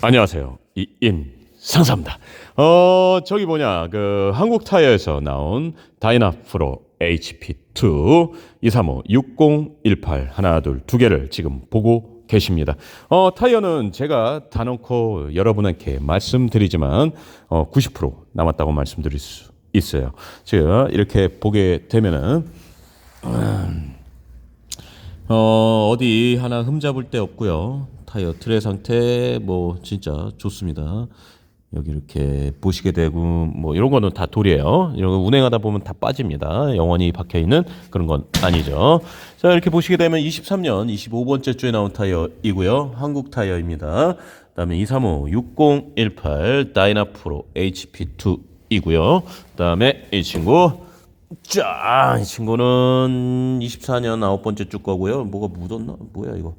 안녕하세요. 이인 상사입니다. 어, 저기 뭐냐, 그 한국 타이어에서 나온 다이나 프로 HP2 235 6018 하나 둘 두 개를 지금 보고 계십니다. 어, 타이어는 제가 다 놓고 여러분에게 말씀드리지만 어, 90% 남았다고 말씀드릴 수 있어요. 제가 이렇게 보게 되면은 어, 어디 하나 흠잡을 데 없고요. 타이어 트레 상태 뭐 진짜 좋습니다. 여기 이렇게 보시게 되고 뭐 이런 거는 다 돌이에요. 이런 거 운행하다 보면 다 빠집니다. 영원히 박혀 있는 그런 건 아니죠. 자, 이렇게 보시게 되면 23년 25번째 주에 나온 타이어이고요. 한국 타이어입니다. 그다음에 235 6018 다이나 프로 HP2 이고요. 그다음에 이 친구 짠! 이 친구는 24년 아홉 번째 쭉 거고요. 뭐가 묻었나? 뭐야 이거?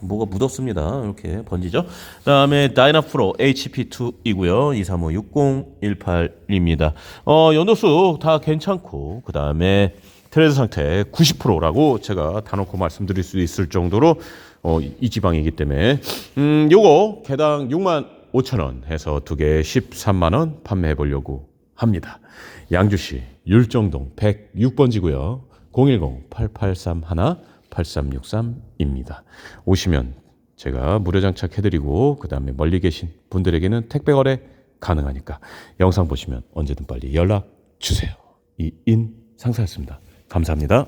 뭐가 묻었습니다. 이렇게 번지죠. 그 다음에 다이나 프로 HP2이고요. 2356018입니다. 어, 연도수 다 괜찮고 그 다음에 트레드 상태 90%라고 제가 다 놓고 말씀드릴 수 있을 정도로 어, 이 지방이기 때문에 음, 요거 개당 6만 5천 원 해서 두 개 13만 원 판매해 보려고 합니다. 양주시 율정동 106번지고요. 010-8831-8363입니다. 오시면 제가 무료 장착해드리고 그 다음에 멀리 계신 분들에게는 택배 거래 가능하니까 영상 보시면 언제든 빨리 연락 주세요. 이인 상사였습니다. 감사합니다.